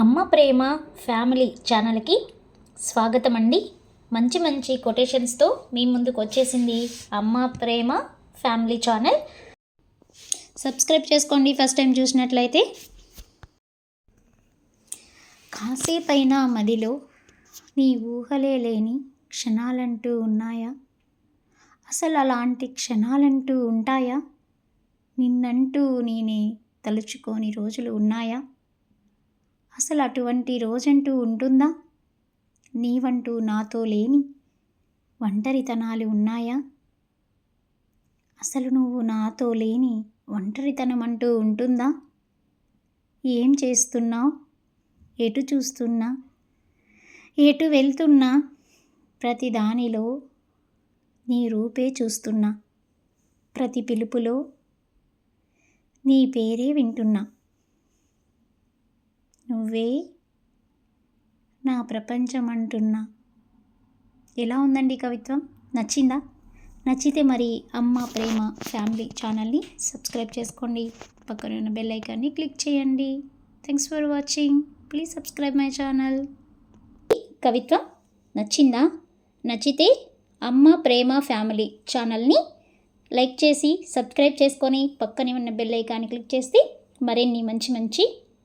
అమ్మ ప్రేమ ఫ్యామిలీ ఛానల్కి స్వాగతం అండి మంచి మంచి కొటేషన్స్తో మీ ముందుకు వచ్చేసింది Amma Prema family channel. Subscribe చేసుకోండి ఫస్ట్ టైం చూసినట్లయితే. కాసేపైన మదిలో నీ ఊహలే లేని క్షణాలంటూ ఉన్నాయా? అసలు అలాంటి క్షణాలంటూ ఉంటాయా? నిన్నంటూ నేనే తలుచుకోని రోజులు ఉన్నాయా? అసలు అటువంటి రోజంటూ ఉంటుందా? నీవంటూ నాతో లేని ఒంటరితనాలు ఉన్నాయా? అసలు నువ్వు నాతో లేని ఒంటరితనం అంటూ ఉంటుందా? ఏం చేస్తున్నావు? ఎటు చూస్తున్నా? ఎటు వెళ్తున్నా? ప్రతి దానిలో నీ రూపే చూస్తున్నా. ప్రతి పిలుపులో నీ పేరే వింటున్నా. నువ్వే నా ప్రపంచం అంటున్నా. ఎలా ఉందండి కవిత్వం? నచ్చిందా? నచ్చితే మరి అమ్మ ప్రేమ ఫ్యామిలీ ఛానల్ని సబ్స్క్రైబ్ చేసుకోండి. పక్కన ఉన్న బెల్ ఐకాన్ని క్లిక్ చేయండి. Thanks for watching. Please subscribe my channel. కవిత్వం? నచ్చిందా? నచ్చితే అమ్మ ప్రేమ ఫ్యామిలీ ఛానల్ని లైక్ చేసి సబ్స్క్రైబ్ చేసుకొని పక్కనే ఉన్న బెల్ ఐకాన్ని క్లిక్ చేస్తే మరిన్ని మంచి మంచి